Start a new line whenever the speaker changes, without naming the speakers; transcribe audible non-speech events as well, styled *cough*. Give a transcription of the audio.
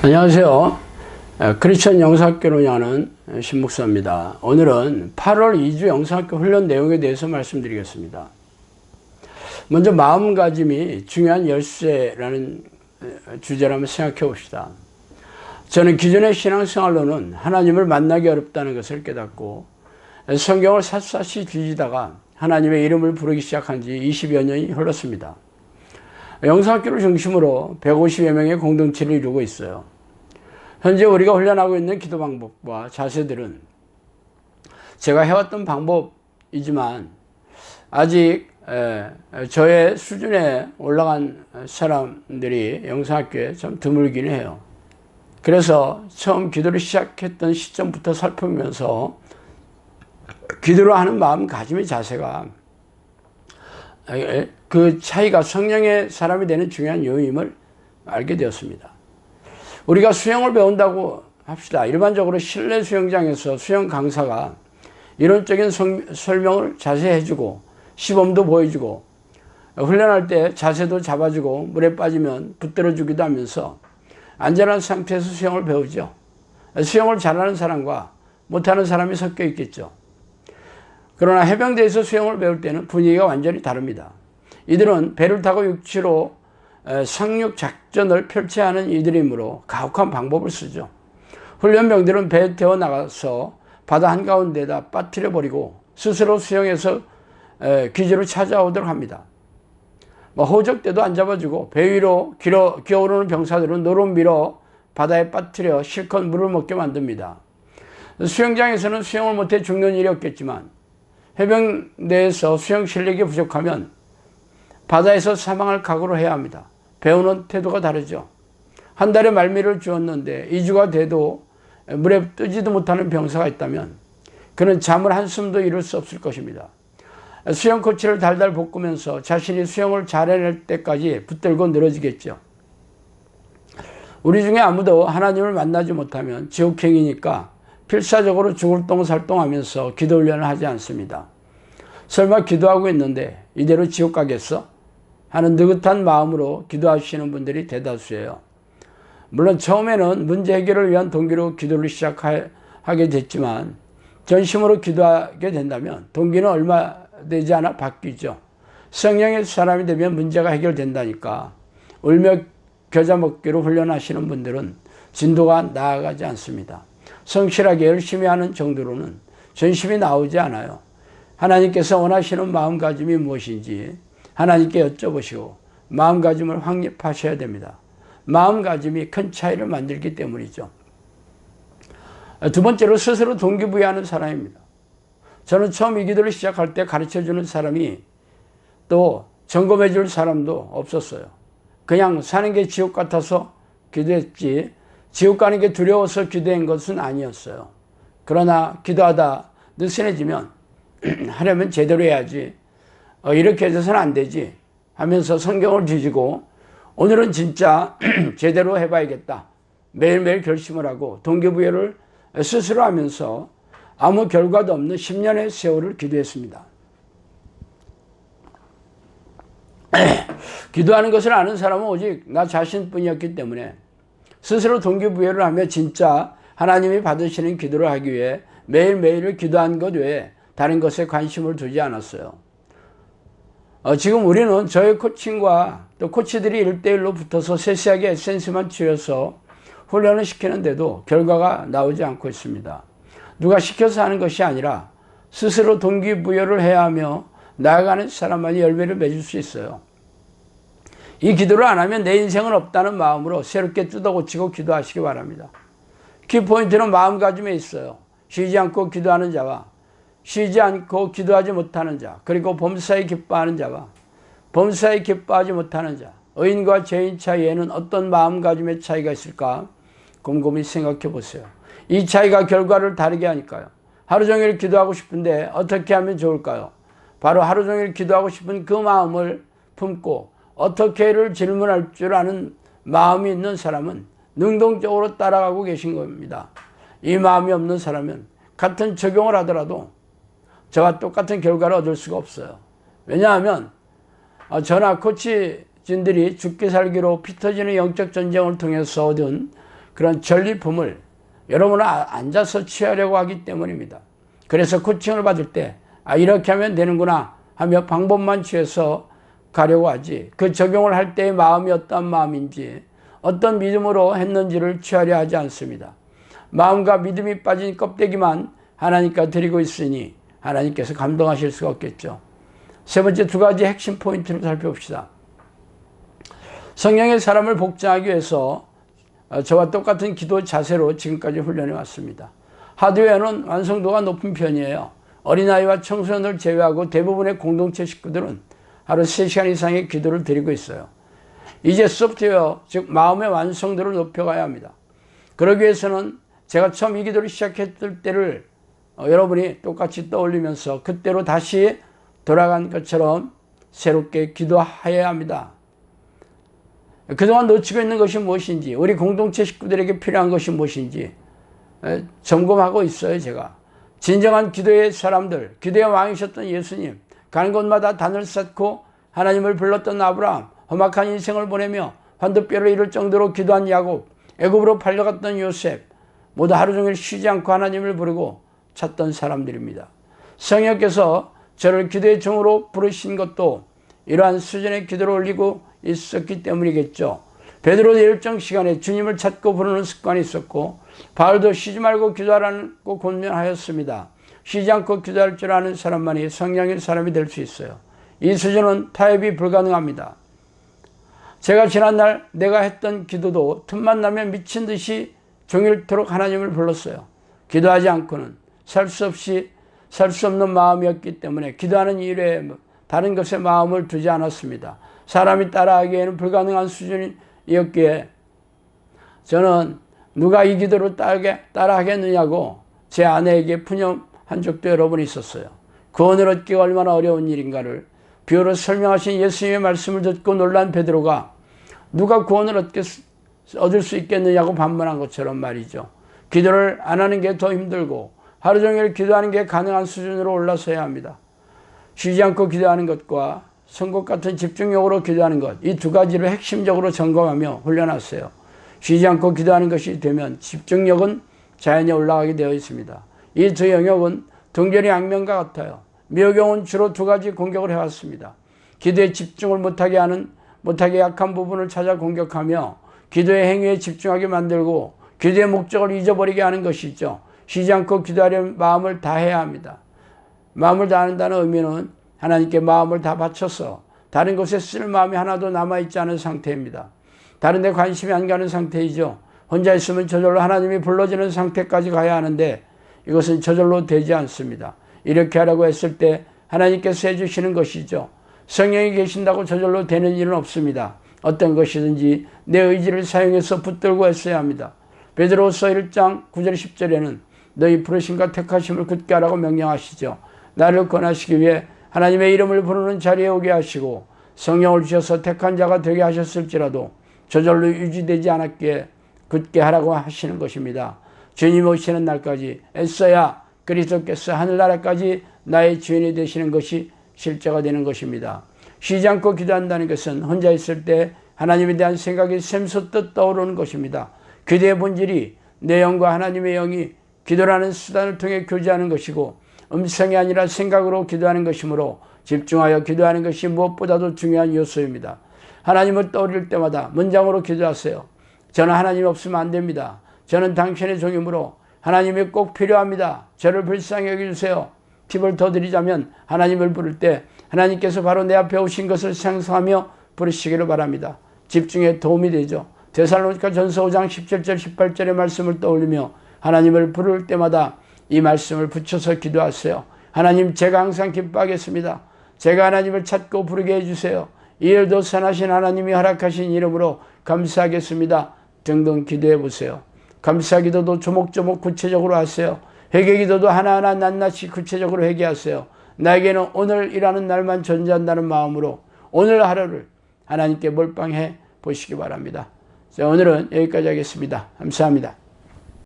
안녕하세요. 에, 크리스천 영사학교를 운영하는 신목사입니다. 오늘은 8월 2주 영사학교 훈련 내용에 대해서 말씀드리겠습니다. 먼저 마음가짐이 중요한 열쇠라는 에, 주제를 한번 생각해 봅시다. 저는 기존의 신앙생활로는 하나님을 만나기 어렵다는 것을 깨닫고 성경을 샅샅이 뒤지다가 하나님의 이름을 부르기 시작한 지 20여 년이 흘렀습니다. 영사학교를 중심으로 150여 명의 공동체를 이루고 있어요. 현재 우리가 훈련하고 있는 기도 방법과 자세들은 제가 해왔던 방법이지만 아직 저의 수준에 올라간 사람들이 영사학교에 좀 드물긴 해요. 그래서 처음 기도를 시작했던 시점부터 살펴보면서 기도를 하는 마음가짐의 자세가 그 차이가 성령의 사람이 되는 중요한 요임을 알게 되었습니다. 우리가 수영을 배운다고 합시다. 일반적으로 실내 수영장에서 수영 강사가 이론적인 성, 설명을 자세히 해주고 시범도 보여주고 훈련할 때 자세도 잡아주고 물에 빠지면 붙들어주기도 하면서 안전한 상태에서 수영을 배우죠. 수영을 잘하는 사람과 못하는 사람이 섞여 있겠죠. 그러나 해병대에서 수영을 배울 때는 분위기가 완전히 다릅니다. 이들은 배를 타고 육지로 상륙 작전을 펼쳐야 하는 이들이므로 가혹한 방법을 쓰죠. 훈련병들은 배에 태워 나가서 바다 한가운데다 빠뜨려 버리고 스스로 수영해서 기지로 찾아오도록 합니다. 뭐 호적 때도 안 잡아주고 배 위로 기어, 기어 오르는 병사들은 노름 밀어 바다에 빠뜨려 실컷 물을 먹게 만듭니다. 수영장에서는 수영을 못해 죽는 일이 없겠지만 해병대에서 수영 실력이 부족하면 바다에서 사망할 각오로 해야 합니다. 배우는 태도가 다르죠. 한 달에 말미를 주었는데 2주가 돼도 물에 뜨지도 못하는 병사가 있다면 그는 잠을 한숨도 이룰 수 없을 것입니다. 수영 코치를 달달 볶으면서 자신이 수영을 잘해낼 때까지 붙들고 늘어지겠죠. 우리 중에 아무도 하나님을 만나지 못하면 지옥행이니까 필사적으로 죽을 똥 살 똥 하면서 기도 훈련을 하지 않습니다. 설마 기도하고 있는데 이대로 지옥 가겠어? 하는 느긋한 마음으로 기도하시는 분들이 대다수예요. 물론 처음에는 문제 해결을 위한 동기로 기도를 시작하게 됐지만 전심으로 기도하게 된다면 동기는 얼마 되지 않아 바뀌죠. 성령의 사람이 되면 문제가 해결된다니까 울며 겨자 먹기로 훈련하시는 분들은 진도가 나아가지 않습니다. 성실하게 열심히 하는 정도로는 전심이 나오지 않아요. 하나님께서 원하시는 마음가짐이 무엇인지 하나님께 여쭤보시고 마음가짐을 확립하셔야 됩니다. 마음가짐이 큰 차이를 만들기 때문이죠. 두 번째로 스스로 동기부여하는 사람입니다. 저는 처음 이 기도를 시작할 때 가르쳐 주는 사람이 또 점검해 줄 사람도 없었어요. 그냥 사는 게 지옥 같아서 기도했지 지옥 가는 게 두려워서 기도한 것은 아니었어요. 그러나 기도하다 느슨해지면 *clears throat* 하려면 제대로 해야지 어, 이렇게 해서는 안 되지 하면서 성경을 뒤지고 오늘은 진짜 *clears throat* 제대로 해봐야겠다. 매일매일 결심을 하고 동기부여를 스스로 하면서 아무 결과도 없는 10년의 세월을 기도했습니다. *clears throat* 기도하는 것을 아는 사람은 오직 나 자신뿐이었기 때문에 스스로 동기부여를 하며 진짜 하나님이 받으시는 기도를 하기 위해 매일매일을 기도한 것 외에 다른 것에 관심을 두지 않았어요. 어, 지금 우리는 저의 코칭과 또 코치들이 일대일로 붙어서 세세하게 에센스만 쥐어서 훈련을 시키는데도 결과가 나오지 않고 있습니다. 누가 시켜서 하는 것이 아니라 스스로 동기부여를 해야 하며 나아가는 사람만이 열매를 맺을 수 있어요. 이 기도를 안 하면 내 인생은 없다는 마음으로 새롭게 뜯어고치고 기도하시기 바랍니다. 키포인트는 마음가짐에 있어요. 쉬지 않고 기도하는 자와 쉬지 않고 기도하지 못하는 자, 그리고 범사에 기뻐하는 자와 범사에 기뻐하지 못하는 자, 의인과 죄인 차이에는 어떤 마음가짐의 차이가 있을까? 곰곰이 생각해 보세요. 이 차이가 결과를 다르게 하니까요. 하루 종일 기도하고 싶은데 어떻게 하면 좋을까요? 바로 하루 종일 기도하고 싶은 그 마음을 품고 어떻게를 질문할 줄 아는 마음이 있는 사람은 능동적으로 따라가고 계신 겁니다. 이 마음이 없는 사람은 같은 적용을 하더라도 저와 똑같은 결과를 얻을 수가 없어요. 왜냐하면 어, 저나 코치진들이 죽기 살기로 피 터지는 영적 전쟁을 통해서 얻은 그런 전리품을 여러분은 아- 앉아서 취하려고 하기 때문입니다. 그래서 코칭을 받을 때, 아, 이렇게 하면 되는구나 하며 방법만 취해서 가려고 하지. 그 적용을 할 때의 마음이 어떤 마음인지, 어떤 믿음으로 했는지를 취하려 하지 않습니다. 마음과 믿음이 빠진 껍데기만 하나님께 드리고 있으니 하나님께서 감동하실 수가 없겠죠. 세 번째 두 가지 핵심 포인트를 살펴봅시다. 성령의 사람을 복장하기 위해서 어, 저와 똑같은 기도 자세로 지금까지 훈련해 왔습니다. 하드웨어는 완성도가 높은 편이에요. 어린아이와 청소년을 제외하고 대부분의 공동체 식구들은 하루 3시간 이상의 기도를 드리고 있어요. 이제 소프트웨어, 즉 마음의 완성도를 높여가야 합니다. 그러기 위해서는 제가 처음 이 기도를 시작했을 때를 어, 여러분이 똑같이 떠올리면서 그때로 다시 돌아간 것처럼 새롭게 기도해야 합니다. 그동안 놓치고 있는 것이 무엇인지, 우리 공동체 식구들에게 필요한 것이 무엇인지 에, 점검하고 있어요, 제가. 진정한 기도의 사람들, 기도의 왕이셨던 예수님, 가는 곳마다 단을 쌓고 하나님을 불렀던 아브라함, 험악한 인생을 보내며 환도뼈를 이룰 정도로 기도한 야곱, 애굽으로 팔려갔던 요셉, 모두 하루 종일 쉬지 않고 하나님을 부르고 찾던 사람들입니다. 성령께서 저를 기도의 종으로 부르신 것도 이러한 수준의 기도를 올리고 있었기 때문이겠죠. 베드로 일정 시간에 주님을 찾고 부르는 습관이 있었고 바울도 쉬지 말고 기도하라고 권면하였습니다. 쉬지 않고 기도할 줄 아는 사람만이 성령의 사람이 될 수 있어요. 이 수준은 타협이 불가능합니다. 제가 지난날 내가 했던 기도도 틈만 나면 미친 듯이 종일토록 하나님을 불렀어요. 기도하지 않고는 살 수 없이 살 수 없는 마음이었기 때문에 기도하는 일에 다른 것에 마음을 두지 않았습니다. 사람이 따라하기에는 불가능한 수준이었기에 저는 누가 이 기도를 따라하겠느냐고 제 아내에게 푸념 한 적도 여러 번 있었어요. 구원을 얻기가 얼마나 어려운 일인가를 비유로 설명하신 예수님의 말씀을 듣고 놀란 베드로가 누가 구원을 얻겠, 얻을 수 있겠느냐고 반문한 것처럼 말이죠. 기도를 안 하는 게 더 힘들고 하루 종일 기도하는 게 가능한 수준으로 올라서야 합니다. 쉬지 않고 기도하는 것과 선곡 같은 집중력으로 기도하는 것, 이 두 가지를 핵심적으로 점검하며 훈련하세요. 쉬지 않고 기도하는 것이 되면 집중력은 자연히 올라가게 되어 있습니다. 이 두 영역은 동전이 악명과 같아요. 미호경은 주로 두 가지 공격을 해왔습니다. 기도에 집중을 못하게 하는, 못하게 약한 부분을 찾아 공격하며 기도의 행위에 집중하게 만들고 기도의 목적을 잊어버리게 하는 것이죠. 쉬지 않고 기도하려면 마음을 다해야 합니다. 마음을 다한다는 의미는 하나님께 마음을 다 바쳐서 다른 것에 쓸 마음이 하나도 남아있지 않은 상태입니다. 다른 데 관심이 안 가는 상태이죠. 혼자 있으면 저절로 하나님이 불러지는 상태까지 가야 하는데 이것은 저절로 되지 않습니다. 이렇게 하라고 했을 때 하나님께서 해주시는 것이죠. 성령이 계신다고 저절로 되는 일은 없습니다. 어떤 것이든지 내 의지를 사용해서 붙들고 했어야 합니다. 베드로서 1장 9절 10절에는 너희 부르심과 택하심을 굳게 하라고 명령하시죠. 나를 권하시기 위해 하나님의 이름을 부르는 자리에 오게 하시고 성령을 주셔서 택한 자가 되게 하셨을지라도 저절로 유지되지 않았기에 굳게 하라고 하시는 것입니다. 주님 오시는 날까지 애써야 그리스도께서 하늘나라까지 나의 주인이 되시는 것이 실제가 되는 것입니다. 쉬지 않고 기도한다는 것은 혼자 있을 때 하나님에 대한 생각이 샘솟듯 떠오르는 것입니다. 기도의 본질이 내 영과 하나님의 영이 기도라는 수단을 통해 교제하는 것이고 음성이 아니라 생각으로 기도하는 것이므로 집중하여 기도하는 것이 무엇보다도 중요한 요소입니다. 하나님을 떠올릴 때마다 문장으로 기도하세요. 저는 하나님 없으면 안 됩니다. 저는 당신의 종이므로 하나님이 꼭 필요합니다. 저를 불쌍히 여겨주세요. 팁을 더 드리자면 하나님을 부를 때 하나님께서 바로 내 앞에 오신 것을 생각하며 부르시기를 바랍니다. 집중에 도움이 되죠. 데살로니가 전서 5장 17절 18절의 말씀을 떠올리며 하나님을 부를 때마다 이 말씀을 붙여서 기도하세요. 하나님 제가 항상 기뻐하겠습니다. 제가 하나님을 찾고 부르게 해주세요. 이 일도 선하신 하나님이 허락하신 이름으로 감사하겠습니다. 등등 기도해 보세요. 감사 기도도 조목조목 구체적으로 하세요. 회개 기도도 하나하나 낱낱이 구체적으로 회개하세요. 나에게는 오늘이라는 날만 존재한다는 마음으로 오늘 하루를 하나님께 몰빵해 보시기 바랍니다. 자, 오늘은 여기까지 하겠습니다. 감사합니다.